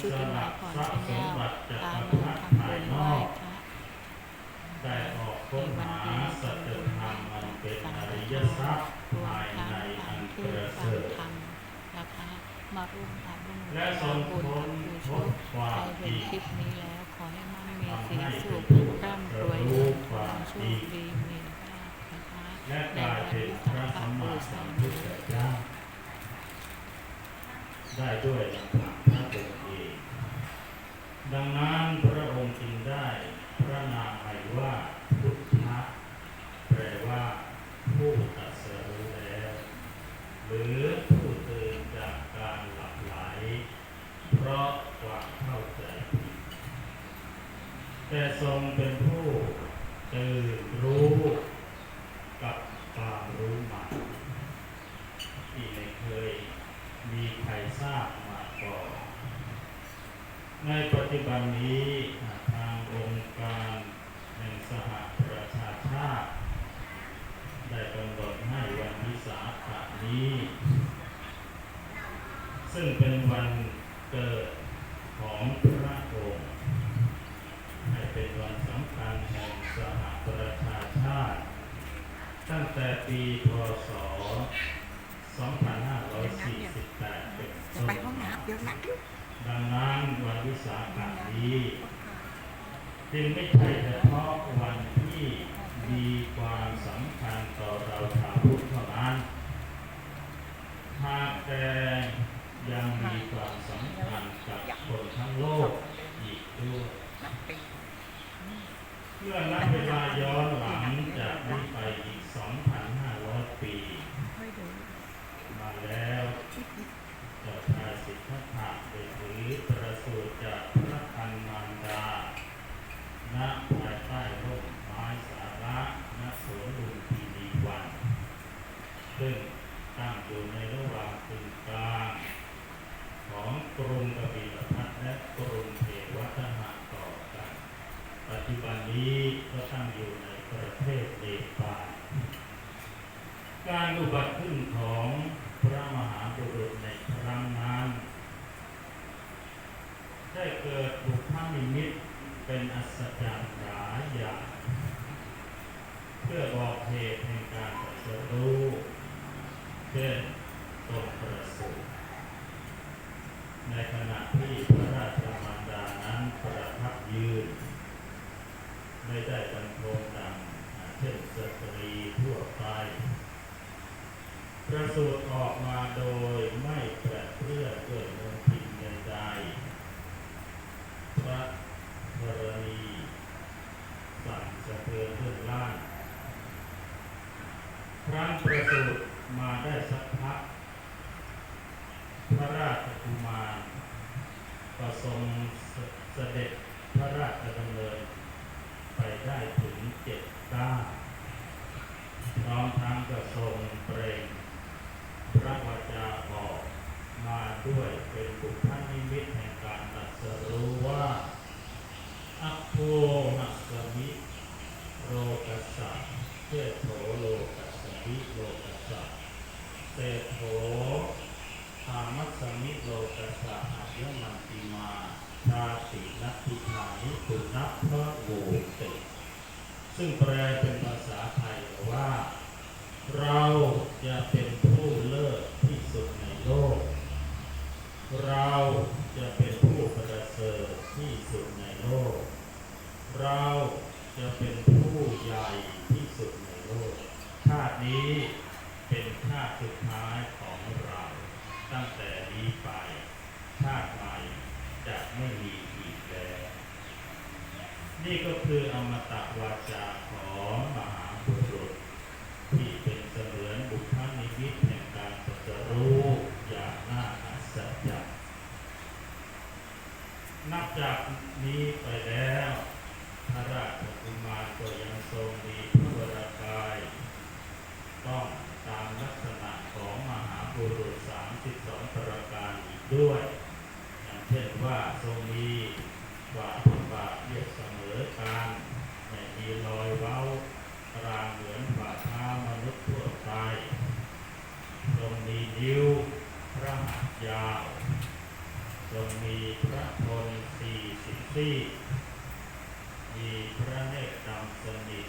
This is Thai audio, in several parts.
ชุติมาพรชาแนลพามาทำบุญไหว้พระได้ออกค้นหาสัจธรรมอันเป็นอริยทรัพย์ภายในอันประเสริฐธรรมนะคะมาร่วมทำบุญและทรงบุญพ้นบูชพ้นความใครเห็นคลิปนี้แล้วขอให้มั่งมีสีสุขร่ำรวยความโชดีคดีมีลาภนะคะและกายเป็นพระสัมมาสัมพุทธเจ้าได้ด้วยลำพังพระองค์เอง ดังนั้นพระองค์จึงได้พระนามใหม่ว่าพุทธะแปลว่าผู้ตรัสรู้แล้ว หรือผู้ตื่นจากการหลับไหล เพราะความเข้าใจผิดแต่ทรงเป็นผู้ตื่นรู้กับความรู้ใหม่ที่ไม่เคยมีใครทราบมาก่อน ในปัจจุบันนี้ทางองค์การแห่งสหประชาชาติ ได้กำหนดให้วันวิสาขะนี้ ซึ่งเป็นวันเกิดของพระองค์ให้เป็นวันสำคัญแห่งสหประชาชาติ ตั้งแต่ปีพศ 2548 เป็นต้นไปห้องน้ำเดี๋ยวนัก ดังนั้นวันวิสาขะนี้ จึงไม่ใช่เฉพาะวันที่มีความสำคัญต่อเราชาวพุทธเท่านั้น หากแต่ยังมีความสำคัญกับคนทั้งโลกอีกด้วย นัดปี เมื่อนับเวลาย้อนหลังจากนี้ไปอีก 2,500 ปี ค่อยดู มาแล้วเจ้าชายสิทธัตถะ ได้ถือประสูติจากพระคันมารดา ณ ภายใต้ร่มไม้สาระณสวนลุมพินีวัน ซึ่งตั้งอยู่ในระหว่างกึ่งกลางของกรุงกบิลพัทและกรุงเทวทหะต่อกัน ปัจจุบันนี้ก็ตั้งอยู่ในประเทศเนปาลการอุบัติขึ้นของพระมหาบุรุษในครั้งนั้น ได้เกิดบุคคลนิมิตเป็นอัศจรรย์หลายอย่างเพื่อบอกเหตุแห่งการตรัสรู้เช่นตรงประสูติในขณะที่พระราชมารดานั้นประทับยืน ไม่ได้บรรทมดังเช่นสตรีทั่วไป ประสูติออกมาโดยไม่แปรเปรื้อนด้วยมลทินใดๆพระธรณี สั่นสะเทือนเรื่องล่างครั้นประสูติมาได้สักพัก พระราชกุมารก็ทรงเสด็จพระราชดำเนิน ไปได้ถึงเจ็ดก้าพร้อมทั้งก็ทรงเปล่งพระวจาออกมาด้วยเป็นบุพนิมิตแห่งการตรัสรู้ว่าอัพโพหัสมิโรกัสสะเทโถโลกัสสมิโลกัสสะเตโถธามัสสมิโลกัสสะอัยมันติมาชาติ นัตติมานิตุนัพระโวติซึ่งแปลเป็นภาษาไทยว่า เราจะเป็นผู้เลิศที่สุดในโลก เราจะเป็นผู้ประเสริฐที่สุดในโลก เราจะเป็นผู้ใหญ่ที่สุดในโลก ชาตินี้เป็นชาติสุดท้ายของเรา ตั้งแต่นี้ไป ชาติใหม่จะไม่มีอีกแล้ว นี่ก็คืออมตะวาจาของมหาบุรุษที่เป็นเสมือนบุพนิมิตแห่งการตรัสรู้อย่างน่าอัศจรรย์นับจากนี้ไปแล้ว พระราชกุมารก็ยังทรงมีพระวรากาย ต้องตามลักษณะของมหาบุรุษ32 ประการอีกด้วย อย่างเช่นว่าทรงมีบาทบาทเรี ยบเสมอกันไม่มีรอยเว้ากลางเหมือนฝ่าเท้ามนุษย์ทั่วไปตรงมีนิ้วพระหัตถ์ยาวทรงมีพระพลสี่สิบสี่มีพระเนตรดำสนิท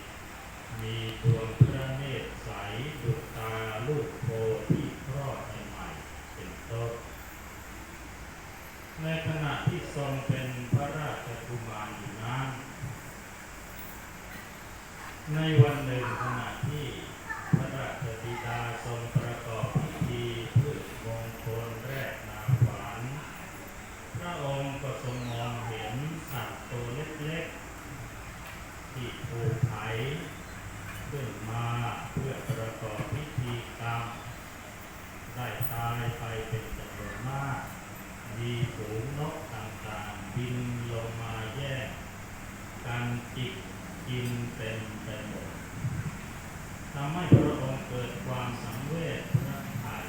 มีดวงพระเนตรใสดุจตาลูกโพที่คลอดใหม่เป็นต้นในขณะที่ทรงเป็นพระราชกุมารอยู่นั้น ในวันหนึ่งขณะที่พระราชบิดาทรงประกอบพิธีพืชมงคลแรกนาขวัญพระองค์ก็ทรงมองเห็นสัตว์ตัวเล็กๆ ที่ถูกไถขึ้นมาเพื่อประกอบพิธีกรรม ได้ตายไปเป็นจำนวนมาก มีฝูงนกต่างๆ บินลงมาแย่งการจิก กินเต็มไปหมดทำให้พระองค์เกิดความสังเวชพระทัย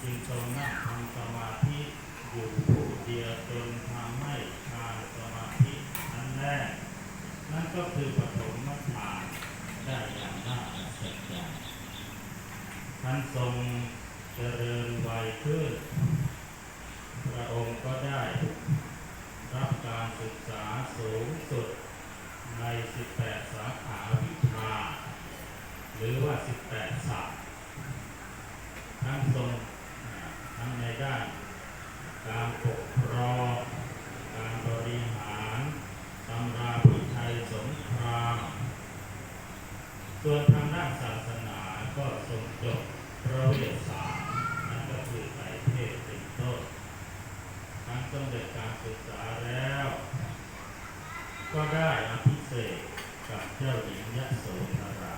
จึงทรงนั่งทำสมาธิอยู่ผู้เดียวจนทำให้ฌานสมาธิอันแรก นั่นก็คือปฐมฌานได้อย่างน่าอัศจรรย์ท่านทรงเจริญวัยขึ้นพระองค์ก็ได้รับการศึกษาสูงสุด ใน 18 สาขาวิชา หรือว่า 18ศัพท์ทั้งทรงทั้งในด้าน การปกครองการบริหารตำราพิชัยสงคราม ส่วนทางด้านศาสนาก็ทรงจบพระเวสสารนั่นก็คือไตรเทศน์เป็นต้นการสำเร็จการศึกษาแล้ว ก็ได้อภิเษกกับเจ้าหญิงยโสธรา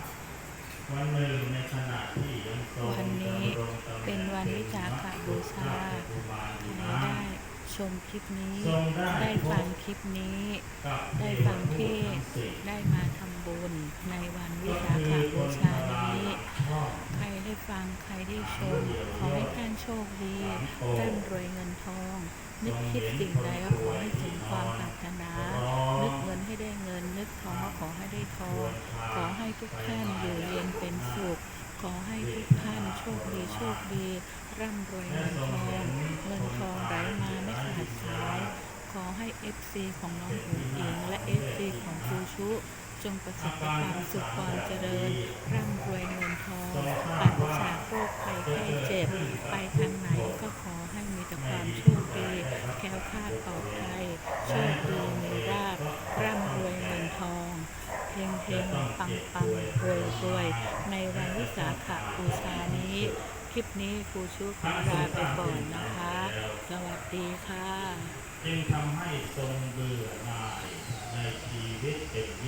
วันหนึ่งในขณะที่ยังทรงวันนี้ดำรงตำแหน่งเป็นวันวิสาขบูชาราชกุมารอยู่ใครนั้นได้ชมคลิปนี้ ได้ฟังคลิปนี้ ได้ฟังเทศได้มาทำบุญในวันวิสาขบูชานี้ ใครได้ฟังใครได้ชม ขอให้ท่านโชคดีร่ำรวยเงินทอง นึกคิดสิ่งใดก็ขอให้ถึงความปรารถนา นึกเงินให้ได้เงิน นึกทองก็ขอให้ได้ทอง ขอให้ทุกท่านอยู่เย็นเป็นสุข ขอให้ทุกท่านโชคดีโชคดี ร่ำรวยเงินทอง เงินทองไหลมาไม่ขาดสาย ขอให้ FC ของน้องอุ๋งอิงและ FC ของครูชุ จงประสบความสุขความเจริญ ร่ำรวยเงินทองปราศจากโรคภัยไข้เจ็บ ไปทางไหนก็ขอให้มีแต่ความโชคดีแค้วคลาดปลอดภัยโชคดีมีราบร่ำรวยเงินทองเฮงเฮงปังปังรวยรวยในวันวิสาขบูชานี้ คลิปนี้ครูชุขอลาไปก่อนนะคะ สวัสดีค่ะ จึงทำให้ทรงเบื่อหน่ายในชีวิตเอง